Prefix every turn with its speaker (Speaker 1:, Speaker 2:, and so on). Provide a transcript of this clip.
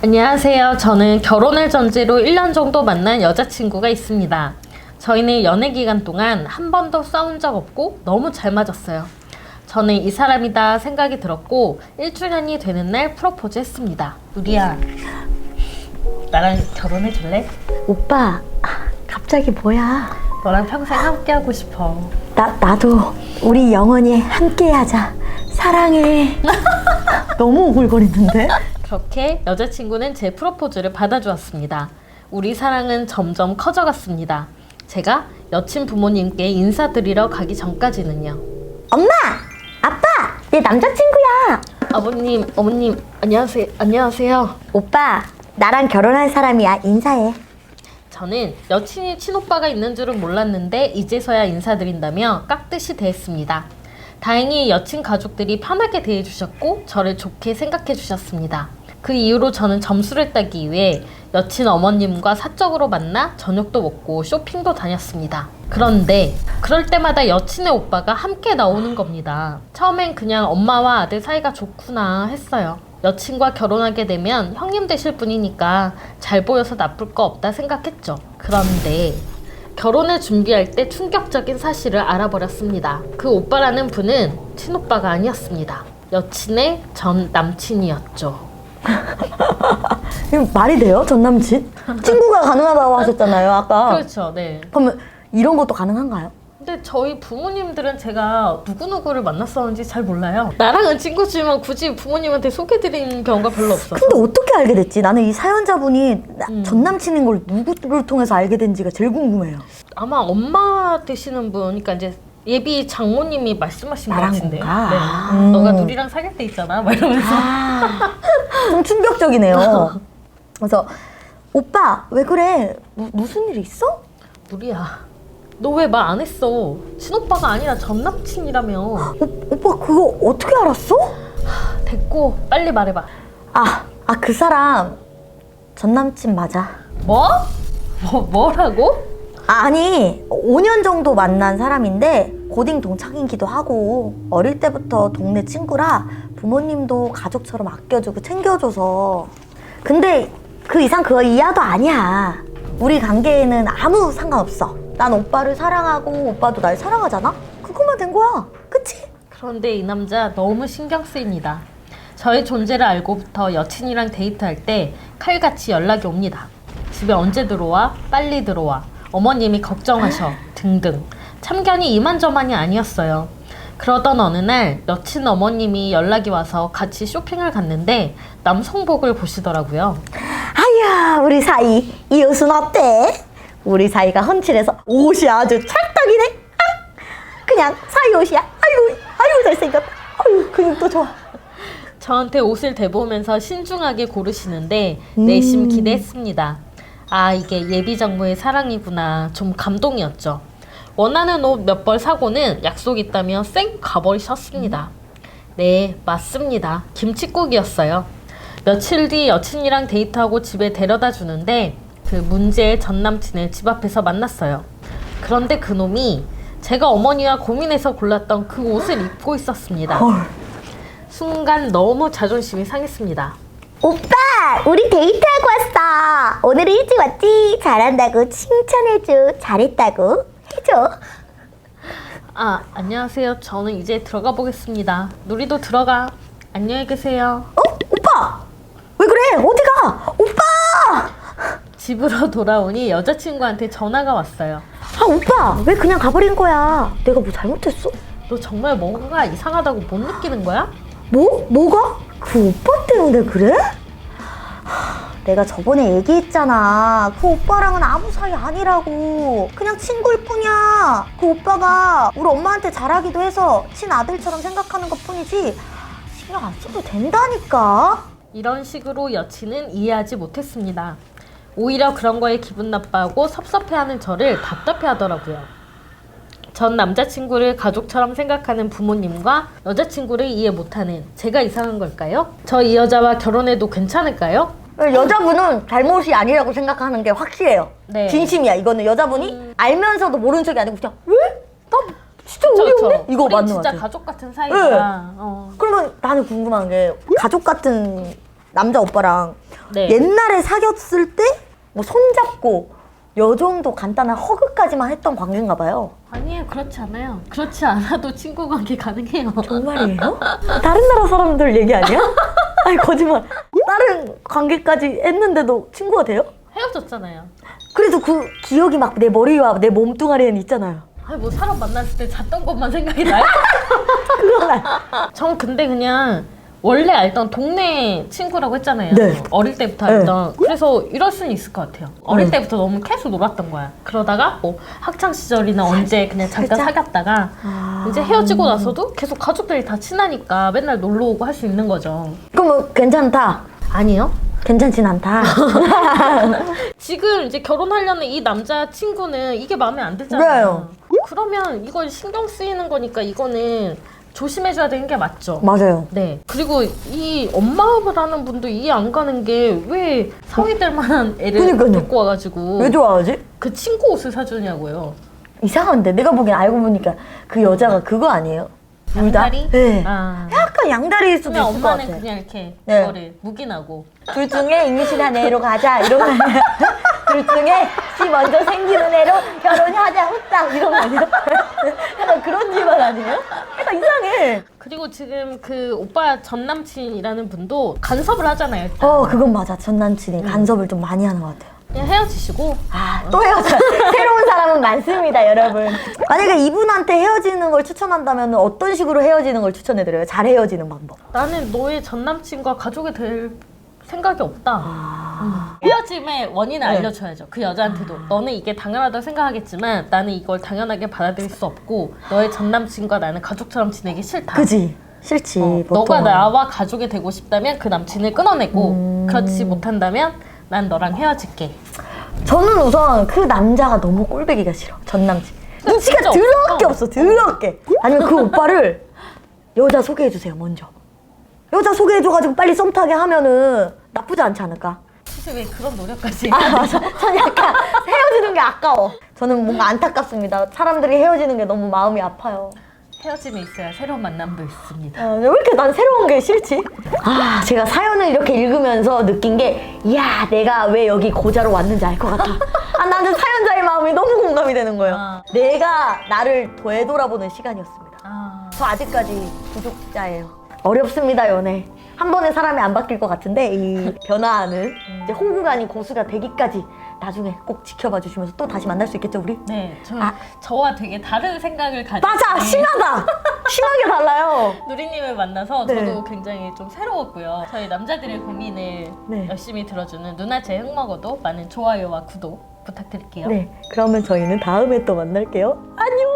Speaker 1: 안녕하세요. 저는 결혼을 전제로 1년 정도 만난 여자친구가 있습니다. 저희는 연애 기간 동안 한 번도 싸운 적 없고 너무 잘 맞았어요. 저는 이 사람이다 생각이 들었고 1주년이 되는 날 프로포즈 했습니다. 우리야, 나랑 결혼해 줄래?
Speaker 2: 오빠, 아, 갑자기 뭐야?
Speaker 1: 너랑 평생 함께 하고 싶어.
Speaker 2: 나, 나도 우리 영원히 함께하자. 사랑해. 너무 오글거리는데?
Speaker 1: 그렇게 여자친구는 제 프로포즈를 받아주었습니다. 우리 사랑은 점점 커져갔습니다. 제가 여친 부모님께 인사드리러 가기 전까지는요.
Speaker 2: 엄마! 아빠! 내 남자친구야!
Speaker 1: 아버님, 어머님, 안녕하세요. 안녕하세요.
Speaker 2: 오빠, 나랑 결혼할 사람이야. 인사해.
Speaker 1: 저는 여친이 친오빠가 있는 줄은 몰랐는데 이제서야 인사드린다며 깍듯이 대했습니다. 다행히 여친 가족들이 편하게 대해주셨고 저를 좋게 생각해 주셨습니다. 그 이후로 저는 점수를 따기 위해 여친 어머님과 사적으로 만나 저녁도 먹고 쇼핑도 다녔습니다. 그런데 그럴 때마다 여친의 오빠가 함께 나오는 겁니다. 처음엔 그냥 엄마와 아들 사이가 좋구나 했어요. 여친과 결혼하게 되면 형님 되실 분이니까 잘 보여서 나쁠 거 없다 생각했죠. 그런데 결혼을 준비할 때 충격적인 사실을 알아버렸습니다. 그 오빠라는 분은 친오빠가 아니었습니다. 여친의 전 남친이었죠.
Speaker 2: 이거 말이 돼요? 전 남친? 친구가 가능하다고 하셨잖아요, 아까.
Speaker 1: 그렇죠, 네.
Speaker 2: 그러면 이런 것도 가능한가요?
Speaker 1: 근데 저희 부모님들은 제가 누구누구를 만났었는지 잘 몰라요. 나랑은 친구지만 굳이 부모님한테 소개드리는 경우가 별로 없어서.
Speaker 2: 근데 어떻게 알게 됐지? 나는 이 사연자분이 나-
Speaker 1: 음.
Speaker 2: 전 남친인 걸 누구를 통해서 알게 된지가 제일 궁금해요.
Speaker 1: 아마 엄마 되시는 분, 그러니까 이제 예비 장모님이 말씀하신 것
Speaker 2: 말한
Speaker 1: 같은데요.
Speaker 2: 건가?
Speaker 1: 네.
Speaker 2: 음.
Speaker 1: 너가 누리랑 사귈 때 있잖아. 막 이러면서.
Speaker 2: 아, 좀 충격적이네요. 그래서 오빠 왜 그래? 무, 무슨 일 있어?
Speaker 1: 누리야, 너 왜 말 안 했어? 친오빠가 아니라 전 남친이라며.
Speaker 2: 오, 오빠 그거 어떻게 알았어?
Speaker 1: 됐고, 빨리 말해봐.
Speaker 2: 아, 아 그 사람 전 남친 맞아.
Speaker 1: 뭐? 뭐 뭐라고?
Speaker 2: 아, 아니 5년 정도 만난 사람인데 고딩 동창이기도 하고 어릴 때부터 동네 친구라 부모님도 가족처럼 아껴주고 챙겨줘서 근데 그 이상 그 이하도 아니야 우리 관계에는 아무 상관없어 난 오빠를 사랑하고 오빠도 날 사랑하잖아 그것만 된 거야 그치?
Speaker 1: 그런데 이 남자 너무 신경 쓰입니다. 저의 존재를 알고부터 여친이랑 데이트할 때 칼같이 연락이 옵니다. 집에 언제 들어와? 빨리 들어와. 어머님이 걱정하셔. 등등. 참견이 이만저만이 아니었어요. 그러던 어느 날 여친 어머님이 연락이 와서 같이 쇼핑을 갔는데 남성복을 보시더라고요.
Speaker 2: 아야 우리 사이 이 옷은 어때? 우리 사이가 헌칠해서 옷이 아주 찰떡이네 아, 그냥 사이 옷이야 아이고 아이고 잘생겼다 아이고 근육도 좋아
Speaker 1: 저한테 옷을 대보면서 신중하게 고르시는데 내심 기대했습니다. 아 이게 예비 장모의 사랑이구나. 좀 감동이었죠. 원하는 옷 몇 벌 사고는 약속 있다며 쌩 가버리셨습니다. 네 맞습니다. 김치국이었어요. 며칠 뒤 여친이랑 데이트하고 집에 데려다 주는데 그 문제의 전 남친을 집 앞에서 만났어요. 그런데 그 놈이 제가 어머니와 고민해서 골랐던 그 옷을 입고 있었습니다.
Speaker 2: 헐.
Speaker 1: 순간 너무 자존심이 상했습니다.
Speaker 2: 오빠 우리 데이트하고 왔어 오늘 일찍 왔지 잘한다고 칭찬해줘 잘했다고 해줘
Speaker 1: 아, 안녕하세요. 저는 이제 들어가 보겠습니다. 누리도 들어가. 안녕히 계세요.
Speaker 2: 어? 오빠 왜 그래 어디 가 오빠
Speaker 1: 집으로 돌아오니 여자친구한테 전화가 왔어요.
Speaker 2: 아 오빠 왜 그냥 가버린 거야 내가 뭐 잘못했어?
Speaker 1: 너 정말 뭔가 이상하다고 못 느끼는 거야?
Speaker 2: 뭐? 뭐가? 그 오빠 때문에 그래? 하, 내가 저번에 얘기했잖아. 그 오빠랑은 아무 사이 아니라고. 그냥 친구일 뿐이야. 그 오빠가 우리 엄마한테 잘하기도 해서 친아들처럼 생각하는 것 뿐이지. 신경 안 써도 된다니까.
Speaker 1: 이런 식으로 여친은 이해하지 못했습니다. 오히려 그런 거에 기분 나빠하고 섭섭해하는 저를 답답해하더라고요. 전 남자친구를 가족처럼 생각하는 부모님과 여자친구를 이해 못하는 제가 이상한 걸까요? 저 이 여자와 결혼해도 괜찮을까요?
Speaker 2: 여자분은 잘못이 아니라고 생각하는 게 확실해요.
Speaker 1: 네.
Speaker 2: 진심이야. 이거는 여자분이 알면서도 모른 척이 아니고 그냥 왜? 나 진짜
Speaker 1: 그쵸? 그쵸.
Speaker 2: 이거
Speaker 1: 우린
Speaker 2: 맞는 것
Speaker 1: 진짜
Speaker 2: 같아.
Speaker 1: 가족 같은 사이니까. 어.
Speaker 2: 그러면 나는 궁금한 게 가족 같은 남자 오빠랑
Speaker 1: 네.
Speaker 2: 옛날에 사귀었을 때 뭐 손잡고 요 정도 간단한 허그까지만 했던 관계인가 봐요.
Speaker 1: 아니에요, 그렇지 않아요. 그렇지 않아도 친구 관계 가능해요.
Speaker 2: 정말이에요? 다른 나라 사람들 얘기 아니야? 아니 거짓말. 다른 관계까지 했는데도 친구가 돼요?
Speaker 1: 헤어졌잖아요.
Speaker 2: 그래도 그 기억이 막 내 머리와 내 몸뚱아리에는 있잖아요.
Speaker 1: 아니 뭐 사람 만났을 때 잤던 것만 생각이 나요?
Speaker 2: 그건 알-
Speaker 1: 전 근데 그냥 원래 알던 동네 친구라고 했잖아요.
Speaker 2: 네.
Speaker 1: 어릴 때부터
Speaker 2: 네.
Speaker 1: 알던. 그래서 이럴 수는 있을 것 같아요. 어릴
Speaker 2: 네.
Speaker 1: 때부터 너무 계속 놀았던 거야. 그러다가 뭐 학창 시절이나 언제 그냥 잠깐
Speaker 2: 살짝?
Speaker 1: 사귀었다가
Speaker 2: 아.
Speaker 1: 이제 헤어지고 나서도 계속 가족들이 다 친하니까 맨날 놀러 오고 할 수 있는 거죠.
Speaker 2: 그럼 뭐 괜찮다.
Speaker 1: 아니요.
Speaker 2: 괜찮진 않다.
Speaker 1: 지금 이제 결혼하려는 이 남자 친구는 이게 마음에 안 들잖아요.
Speaker 2: 그래요.
Speaker 1: 그러면 이걸 신경 쓰이는 거니까 이거는 조심해줘야 되는 게 맞죠.
Speaker 2: 맞아요.
Speaker 1: 네. 그리고 이 엄마업을 하는 분도 이해 안 가는 게왜 성이 될 만한 애를
Speaker 2: 그러니까요.
Speaker 1: 데리고 와가지고
Speaker 2: 왜 좋아하지?
Speaker 1: 그 친구 옷을 사주냐고요.
Speaker 2: 이상한데 내가 보기엔 알고 보니까 그 여자가 그거 아니에요? 둘 다?
Speaker 1: 양다리?
Speaker 2: 네.
Speaker 1: 아.
Speaker 2: 약간 양다리일 수도
Speaker 1: 그냥
Speaker 2: 있을 것
Speaker 1: 엄마는
Speaker 2: 같아.
Speaker 1: 그냥 이렇게
Speaker 2: 네.
Speaker 1: 이거를 묵인하고
Speaker 2: 둘 중에 임신한 애로 가자 아니야? 둘 중에 씨 먼저 생기는 애로 결혼하자 후딱 이런 거 아니야? 약간 그런 집안 아니에요? 약간 이상해.
Speaker 1: 그리고 지금 그 오빠 전 남친이라는 분도 간섭을 하잖아요.
Speaker 2: 어 그건 맞아. 전 남친이 간섭을 좀 많이 하는 것 같아요.
Speaker 1: 그냥 헤어지시고
Speaker 2: 아, 또 헤어져. 새로운 사람은 많습니다, 여러분. 만약에 이분한테 헤어지는 걸 추천한다면 어떤 식으로 헤어지는 걸 추천해드려요? 잘 헤어지는 방법.
Speaker 1: 나는 너의 전 남친과 가족이 될 생각이 없다. 음. 헤어짐의 원인을
Speaker 2: 아. 네.
Speaker 1: 알려줘야죠. 그 여자한테도. 너는 이게 당연하다고 생각하겠지만 나는 이걸 당연하게 받아들일 수 없고 너의 전 남친과 나는 가족처럼 지내기 싫다.
Speaker 2: 그지? 싫지.
Speaker 1: 어,
Speaker 2: 보통은.
Speaker 1: 너가 나와 가족이 되고 싶다면 그 남친을 끊어내고
Speaker 2: 음.
Speaker 1: 그렇지 못한다면 난 너랑 헤어질게.
Speaker 2: 저는 우선 그 남자가 너무 꼴배기가 싫어. 전 남친.
Speaker 1: 진짜
Speaker 2: 눈치가
Speaker 1: 없어.
Speaker 2: 더럽게 없어. 더럽게. 아니면 그 오빠를 여자 소개해 주세요, 먼저. 여자 소개해 줘가지고 빨리 썸 타게 하면은 나쁘지 않지 않을까?
Speaker 1: 사실 왜 그런 노력까지
Speaker 2: 아 맞아. 전 약간 헤어지는 게 아까워. 저는 뭔가 안타깝습니다. 사람들이 헤어지는 게 너무 마음이 아파요.
Speaker 1: 헤어짐에 있어야 새로운 만남도 있습니다.
Speaker 2: 아, 왜 이렇게 난 새로운 게 싫지? 아, 제가 사연을 이렇게 읽으면서 느낀 게, 이야, 내가 왜 여기 고자로 왔는지 알 것 같아. 아, 나는 사연자의 마음이 너무 공감이 되는 거예요.
Speaker 1: 아.
Speaker 2: 내가 나를 되돌아보는 시간이었습니다.
Speaker 1: 아,
Speaker 2: 저 아직까지 부족자예요. 어렵습니다, 연애. 한 번에 사람이 안 바뀔 것 같은데, 이 변화하는 이제 호구가 아닌 고수가 되기까지 나중에 꼭 지켜봐 주시면서 또 다시 만날 수 있겠죠, 우리?
Speaker 1: 네, 저
Speaker 2: 아.
Speaker 1: 저와 되게 다른 생각을 가진
Speaker 2: 맞아!
Speaker 1: 네.
Speaker 2: 심하다! 심하게 달라요.
Speaker 1: 누리님을 만나서
Speaker 2: 네.
Speaker 1: 저도 굉장히 좀 새로웠고요. 저희 남자들의 고민을
Speaker 2: 네.
Speaker 1: 열심히 들어주는 누나 제 흑먹어도 많은 좋아요와 구독 부탁드릴게요.
Speaker 2: 네, 그러면 저희는 다음에 또 만날게요. 안녕!